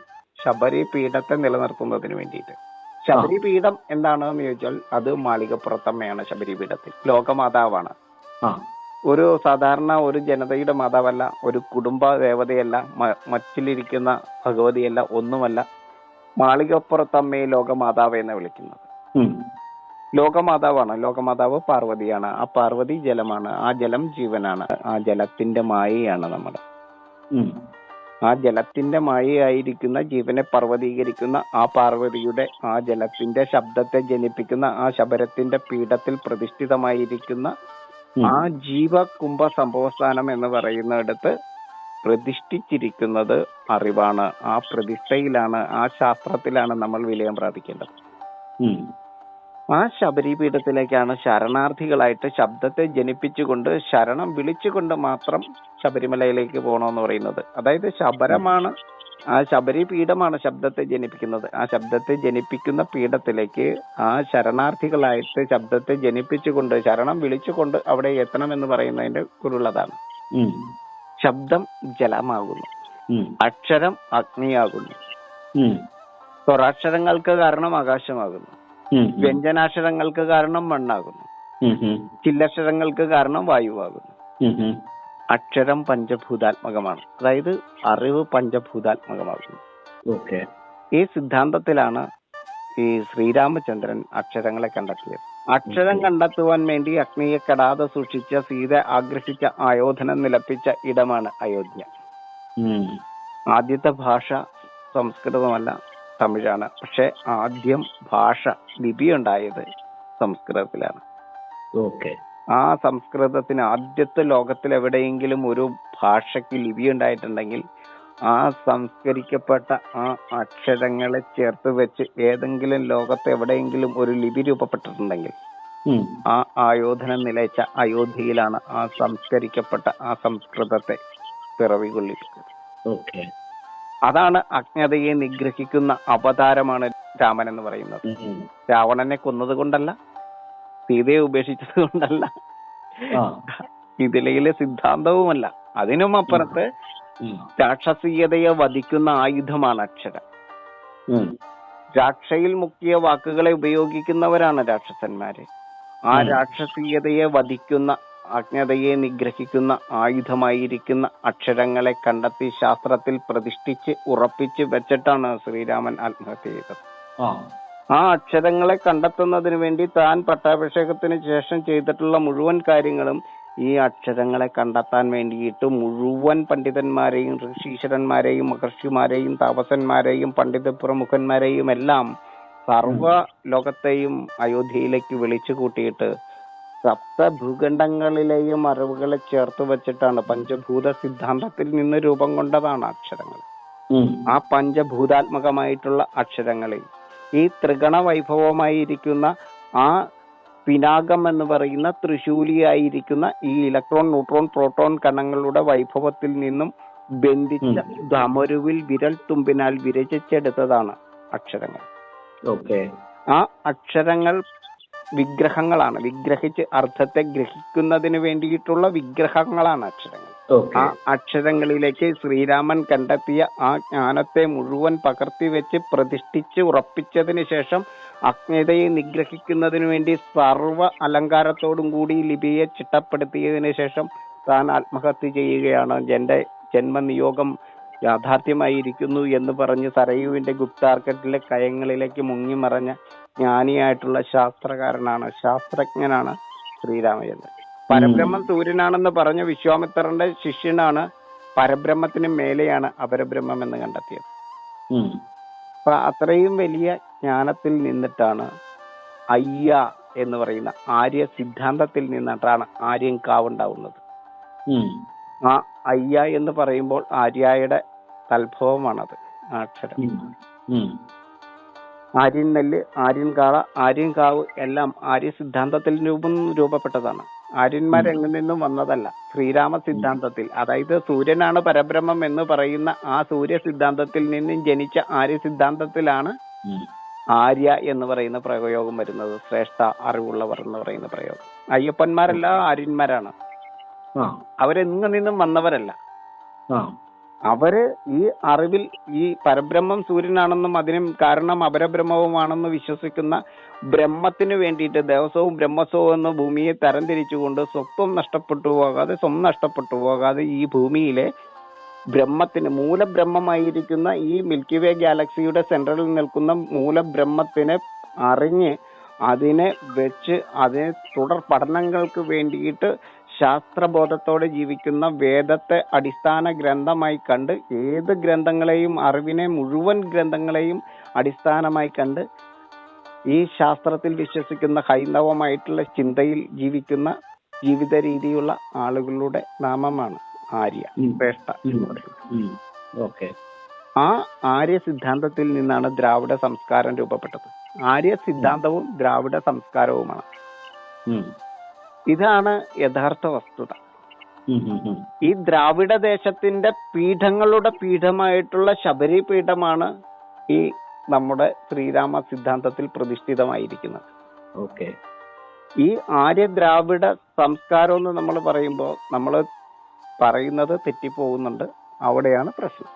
ശബരി പീഠത്തെ നിലനിർത്തുന്നതിന് വേണ്ടിയിട്ട്. ശബരി പീഠം എന്താണെന്ന് ചോദിച്ചാൽ അത് മാളികപ്പുറത്തമ്മയാണ് ശബരി പീഠത്തിൽ ലോകമാതാവാണ്. ഒരു സാധാരണ ഒരു ജനതയുടെ മാതാവല്ല ഒരു കുടുംബ ദേവതയല്ല മച്ചിലിരിക്കുന്ന ഭഗവതിയല്ല ഒന്നുമല്ല മാളികപ്പുറത്തമ്മയെ ലോകമാതാവ് എന്ന് വിളിക്കുന്നത്. ലോകമാതാവാണ്. ലോകമാതാവ് പാർവതിയാണ്. ആ പാർവതി ജലമാണ്. ആ ജലം ജീവനാണ്. ആ ജലത്തിന്റെ മായയാണ് നമ്മുടെ. ആ ജലത്തിന്റെ മായയായിരിക്കുന്ന ജീവനെ പർവതീകരിക്കുന്ന ആ പാർവതിയുടെ ആ ജലത്തിന്റെ ശബ്ദത്തെ ജനിപ്പിക്കുന്ന ആ ശബരത്തിന്റെ പീഠത്തിൽ പ്രതിഷ്ഠിതമായിരിക്കുന്ന ആ ജീവ കുംഭ സംഭവസ്ഥാനം എന്ന് പറയുന്നിടത്ത് പ്രതിഷ്ഠിച്ചിരിക്കുന്നത് അറിവാണ്. ആ പ്രതിഷ്ഠയിലാണ് ആ ശാസ്ത്രത്തിലാണ് നമ്മൾ വിലയം പ്രാപിക്കേണ്ടത്. ആ ശബരിപീഠത്തിലേക്കാണ് ശരണാർത്ഥികളായിട്ട് ശബ്ദത്തെ ജനിപ്പിച്ചുകൊണ്ട് ശരണം വിളിച്ചുകൊണ്ട് മാത്രം ശബരിമലയിലേക്ക് പോകണമെന്ന് പറയുന്നത്. അതായത് ശബരമാണ് ആ ശബരി പീഠമാണ് ശബ്ദത്തെ ജനിപ്പിക്കുന്നത്. ആ ശബ്ദത്തെ ജനിപ്പിക്കുന്ന പീഠത്തിലേക്ക് ആ ശരണാർത്ഥികളായിട്ട് ശബ്ദത്തെ ജനിപ്പിച്ചുകൊണ്ട് ശരണം വിളിച്ചുകൊണ്ട് അവിടെ എത്തണം എന്ന് പറയുന്നതിന്റെ കുരുള്ളതാണ് ശബ്ദം ജലമാകുന്നു. അക്ഷരം അഗ്നിയാകുന്നു. സ്വരാക്ഷരങ്ങൾക്ക് കാരണം ആകാശമാകുന്നു. വ്യഞ്ജനാക്ഷരങ്ങൾക്ക് കാരണം മണ്ണാകുന്നു. ചില്ലക്ഷരങ്ങൾക്ക് കാരണം വായുവാകുന്നു. അക്ഷരം പഞ്ചഭൂതാത്മകമാണ്. അതായത് അറിവ് പഞ്ചഭൂതാത്മകമാകുന്നു. ഓക്കെ. ഈ സിദ്ധാന്തത്തിലാണ് ഈ ശ്രീരാമചന്ദ്രൻ അക്ഷരങ്ങളെ കണ്ടെത്തിയത്. അക്ഷരം കണ്ടെത്തുവാൻ വേണ്ടി അഗ്നിയെ കെടാതെ സൂക്ഷിച്ച സീത ആഗ്രഹിച്ച ആയോധനം നിലപ്പിച്ച ഇടമാണ് അയോധ്യ. ആദ്യത്തെ ഭാഷ സംസ്കൃതമല്ല. തമിഴാണ്. പക്ഷെ ആദ്യം ഭാഷ ലിപി ഉണ്ടായത് സംസ്കൃതത്തിലാണ്. ഓക്കെ. ആ സംസ്കൃതത്തിന് ആദ്യത്തെ ലോകത്തിൽ എവിടെയെങ്കിലും ഒരു ഭാഷയ്ക്ക് ലിപി ഉണ്ടായിട്ടുണ്ടെങ്കിൽ ആ സംസ്കരിക്കപ്പെട്ട ആ അക്ഷരങ്ങളെ ചേർത്ത് വെച്ച് ഏതെങ്കിലും ലോകത്ത് എവിടെയെങ്കിലും ഒരു ലിപി രൂപപ്പെട്ടിട്ടുണ്ടെങ്കിൽ ആ ആയോധനം നിലച്ച അയോധ്യയിലാണ് ആ സംസ്കരിക്കപ്പെട്ട ആ സംസ്കൃതത്തെ പിറവി ഓക്കെ. അതാണ് അജ്ഞതയെ നിഗ്രഹിക്കുന്ന അവതാരമാണ് രാമൻ എന്ന് പറയുന്നത്. രാവണനെ കൊന്നത് കൊണ്ടല്ല സീതയെ ഉപേക്ഷിച്ചത് കൊണ്ടല്ല ഇതിലയിലെ സിദ്ധാന്തവുമല്ല. അതിനും അപ്പുറത്ത് രാക്ഷസീയതയെ വധിക്കുന്ന ആയുധമാണ് അക്ഷരം. രാക്ഷയിൽ മുക്കിയ വാക്കുകളെ ഉപയോഗിക്കുന്നവരാണ് രാക്ഷസന്മാര്. ആ രാക്ഷസീയതയെ വധിക്കുന്ന അജ്ഞതയെ നിഗ്രഹിക്കുന്ന ആയുധമായിരിക്കുന്ന അക്ഷരങ്ങളെ കണ്ടെത്തി ശാസ്ത്രത്തിൽ പ്രതിഷ്ഠിച്ച് ഉറപ്പിച്ച് വെച്ചിട്ടാണ് ശ്രീരാമൻ ആത്മഹത്യ ചെയ്തത്. ആ. അക്ഷരങ്ങളെ കണ്ടെത്തുന്നതിന് വേണ്ടി താൻ പട്ടാഭിഷേകത്തിന് ശേഷം ചെയ്തിട്ടുള്ള മുഴുവൻ കാര്യങ്ങളും ഈ അക്ഷരങ്ങളെ കണ്ടെത്താൻ വേണ്ടിയിട്ട് മുഴുവൻ പണ്ഡിതന്മാരെയും ഋഷീശ്വരന്മാരെയും മഹർഷിമാരെയും താപസന്മാരെയും പണ്ഡിത പ്രമുഖന്മാരെയും എല്ലാം സർവ ലോകത്തെയും അയോധ്യയിലേക്ക് വിളിച്ചു കൂട്ടിയിട്ട് സപ്ത ഭൂഖണ്ഡങ്ങളിലെയും അറിവുകളെ ചേർത്ത് വെച്ചിട്ടാണ് പഞ്ചഭൂത സിദ്ധാന്തത്തിൽ നിന്ന് രൂപം കൊണ്ടതാണ് അക്ഷരങ്ങൾ. ആ പഞ്ചഭൂതാത്മകമായിട്ടുള്ള അക്ഷരങ്ങളിൽ ഈ ത്രിഗണ വൈഭവമായിരിക്കുന്ന ആ പിനാകം എന്ന് പറയുന്ന തൃശൂലിയായിരിക്കുന്ന ഈ ഇലക്ട്രോൺ ന്യൂട്രോൺ പ്രോട്ടോൺ കണങ്ങളുടെ വൈഭവത്തിൽ നിന്നും ബന്ധിച്ച ധമരുവിൽ വിരൽ തുമ്പിനാൽ വിരചിച്ചെടുത്തതാണ് അക്ഷരങ്ങൾ. ഓക്കെ. ആ അക്ഷരങ്ങൾ വിഗ്രഹങ്ങളാണ്. വിഗ്രഹിച്ച് അർത്ഥത്തെ ഗ്രഹിക്കുന്നതിന് വേണ്ടിയിട്ടുള്ള വിഗ്രഹങ്ങളാണ് അക്ഷരങ്ങൾ. ആ അക്ഷരങ്ങളിലേക്ക് ശ്രീരാമൻ കണ്ടെത്തിയ ആ ജ്ഞാനത്തെ മുഴുവൻ പകർത്തി വെച്ച് പ്രതിഷ്ഠിച്ച് ഉറപ്പിച്ചതിന് ശേഷം അജ്ഞതയെ നിഗ്രഹിക്കുന്നതിനു വേണ്ടി സർവ അലങ്കാരത്തോടും കൂടി ലിപിയെ ചിട്ടപ്പെടുത്തിയതിനു ശേഷം താൻ ആത്മഹത്യ ചെയ്യുകയാണ്. എന്റെ ജന്മനിയോഗം യാഥാർത്ഥ്യമായിരിക്കുന്നു എന്ന് പറഞ്ഞ് സരയുവിന്റെ ഗുപ്താർക്കറ്റിലെ കയങ്ങളിലേക്ക് മുങ്ങിമറഞ്ഞ ജ്ഞാനിയായിട്ടുള്ള ശാസ്ത്രകാരനാണ് ശാസ്ത്രജ്ഞനാണ് ശ്രീരാമചന്ദ്രൻ. പരബ്രഹ്മം സൂര്യനാണെന്ന് പറഞ്ഞ വിശ്വാമിത്രന്റെ ശിഷ്യനാണ് പരബ്രഹ്മത്തിന് മേലെയാണ് അപരബ്രഹ്മം എന്ന് കണ്ടെത്തിയത്. അപ്പൊ അത്രയും വലിയ ജ്ഞാനത്തിൽ നിന്നിട്ടാണ് അയ്യ എന്ന് പറയുന്ന ആര്യ സിദ്ധാന്തത്തിൽ നിന്നിട്ടാണ് ആര്യം കാവുണ്ടാവുന്നത്. ആ അയ്യ എന്ന് പറയുമ്പോൾ ആര്യയുടെ തൽഭവമാണത് അക്ഷരം. ആര്യൻ നെല്ല് ആര്യൻ കാള ആര്യൻ കാവ് എല്ലാം ആര്യ സിദ്ധാന്തത്തിൽ രൂപം രൂപപ്പെട്ടതാണ്. ആര്യന്മാർ എങ്ങു നിന്നും വന്നതല്ല. ശ്രീരാമ സിദ്ധാന്തത്തിൽ അതായത് സൂര്യനാണ് പരബ്രഹ്മം എന്ന് പറയുന്ന ആ സൂര്യ സിദ്ധാന്തത്തിൽ നിന്നും ജനിച്ച ആര്യ സിദ്ധാന്തത്തിലാണ് ആര്യ എന്ന് പറയുന്ന പ്രയോഗം വരുന്നത്. ശ്രേഷ്ഠ അറിവുള്ളവർ എന്ന് പറയുന്ന പ്രയോഗം. അയ്യപ്പന്മാരെല്ലാം ആര്യന്മാരാണ്. അവരെങ്ങും നിന്നും വന്നവരല്ല. അവർ ഈ അറിവിൽ ഈ പരബ്രഹ്മം സൂര്യനാണെന്നും അതിനും കാരണം അപരബ്രഹ്മവുമാണെന്ന് വിശ്വസിക്കുന്ന ബ്രഹ്മത്തിന് വേണ്ടിയിട്ട് ദേവസ്വവും ബ്രഹ്മസ്വവും എന്ന് ഭൂമിയെ തരംതിരിച്ചുകൊണ്ട് സ്വത്വം നഷ്ടപ്പെട്ടു പോകാതെ സ്വം നഷ്ടപ്പെട്ടു പോകാതെ ഈ ഭൂമിയിലെ ബ്രഹ്മത്തിന് മൂലബ്രഹ്മമായിരിക്കുന്ന ഈ മിൽക്കി വേ ഗാലക്സിയുടെ സെൻട്രലിൽ നിൽക്കുന്ന മൂലബ്രഹ്മത്തിനെ അറിഞ്ഞ് അതിനെ വെച്ച് അതിനെ തുടർ പഠനങ്ങൾക്ക് വേണ്ടിയിട്ട് ശാസ്ത്രബോധത്തോടെ ജീവിക്കുന്ന വേദത്തെ അടിസ്ഥാന ഗ്രന്ഥമായി കണ്ട് ഏത് ഗ്രന്ഥങ്ങളെയും അറിവിനെ മുഴുവൻ ഗ്രന്ഥങ്ങളെയും അടിസ്ഥാനമായി കണ്ട് ഈ ശാസ്ത്രത്തിൽ വിശ്വസിക്കുന്ന ഹൈന്ദവമായിട്ടുള്ള ചിന്തയിൽ ജീവിക്കുന്ന ജീവിത രീതിയുള്ള ആളുകളുടെ നാമമാണ് ആര്യ. ശ്രേഷ്ഠ. എന്ന് പറയുന്നത് ആ ആര്യ സിദ്ധാന്തത്തിൽ നിന്നാണ് ദ്രാവിഡ സംസ്കാരം രൂപപ്പെട്ടത്. ആര്യ സിദ്ധാന്തവും ദ്രാവിഡ സംസ്കാരവുമാണ്. ഇതാണ് യഥാർത്ഥ വസ്തുത. ഈ ദ്രാവിഡ ദേശത്തിന്റെ പീഠങ്ങളുടെ പീഠമായിട്ടുള്ള ശബരി പീഠമാണ് ഈ നമ്മുടെ ശ്രീരാമ സിദ്ധാന്തത്തിൽ പ്രതിഷ്ഠിതമായിരിക്കുന്നത്. ഓക്കെ. ഈ ആര്യ ദ്രാവിഡ സംസ്കാരം എന്ന് നമ്മൾ പറയുമ്പോൾ നമ്മൾ പറയുന്നത് തെറ്റിപ്പോകുന്നുണ്ട്. അവിടെയാണ് പ്രശ്നം.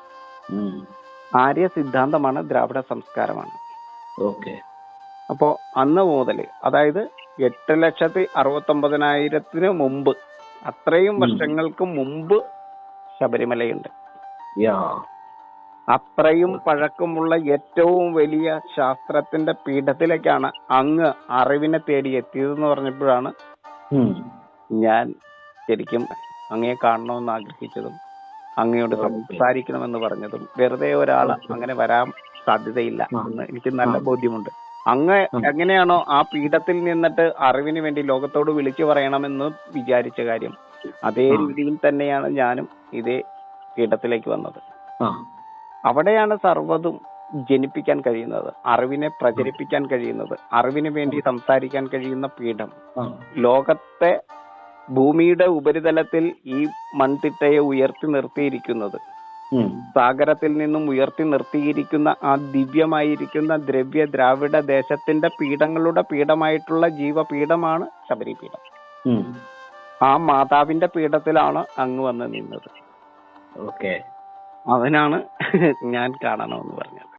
ആര്യ സിദ്ധാന്തമാണ് ദ്രാവിഡ സംസ്കാരമാണ്. ഓക്കെ. അപ്പോ അന്ന് മുതൽ അതായത് എട്ട് ലക്ഷത്തി അറുപത്തൊമ്പതിനായിരത്തിന് മുമ്പ്. അത്രയും. വർഷങ്ങൾക്ക് മുമ്പ് ശബരിമലയുണ്ട്. അത്രയും പഴക്കമുള്ള ഏറ്റവും വലിയ ശാസ്ത്രത്തിന്റെ പീഠത്തിലേക്കാണ് അങ്ങ് അറിവിനെ തേടി എത്തിയതെന്ന് പറഞ്ഞപ്പോഴാണ് ഞാൻ ശരിക്കും അങ്ങയെ കാണണമെന്ന് ആഗ്രഹിച്ചതും അങ്ങയോട്. സംസാരിക്കണമെന്ന് പറഞ്ഞതും വെറുതെ ഒരാൾ അങ്ങനെ വരാൻ സാധ്യതയില്ല എന്ന് എനിക്ക് നല്ല ബോധ്യമുണ്ട്. അങ്ങ് എങ്ങനെയാണോ ആ പീഠത്തിൽ നിന്നിട്ട് അറിവിന് വേണ്ടി ലോകത്തോട് വിളിച്ചു പറയണമെന്ന് വിചാരിച്ച കാര്യം അതേ രീതിയിൽ തന്നെയാണ് ഞാനും ഇതേ പീഠത്തിലേക്ക് വന്നത്. അവിടെയാണ് സർവതും ജനിപ്പിക്കാൻ കഴിയുന്നത് അറിവിനെ പ്രചരിപ്പിക്കാൻ കഴിയുന്നത് അറിവിന് വേണ്ടി സംസാരിക്കാൻ കഴിയുന്ന പീഠം. ലോകത്തെ ഭൂമിയുടെ ഉപരിതലത്തിൽ ഈ മൺതിട്ടയെ ഉയർത്തി നിർത്തിയിരിക്കുന്നത്. സാഗരത്തിൽ നിന്നും ഉയർത്തി നിർത്തിയിരിക്കുന്ന ആ ദിവ്യമായിരിക്കുന്ന ദ്രവ്യ ദ്രാവിഡ ദേശത്തിന്റെ പീഠങ്ങളുടെ പീഠമായിട്ടുള്ള ജീവപീഠമാണ് ശബരിപീഠം. ആ മാതാവിന്റെ പീഠത്തിലാണ് അങ്ങ് വന്ന് നിന്നത്. ഓക്കെ. അതിനാണ് ഞാൻ കാണണമെന്ന് പറഞ്ഞത്.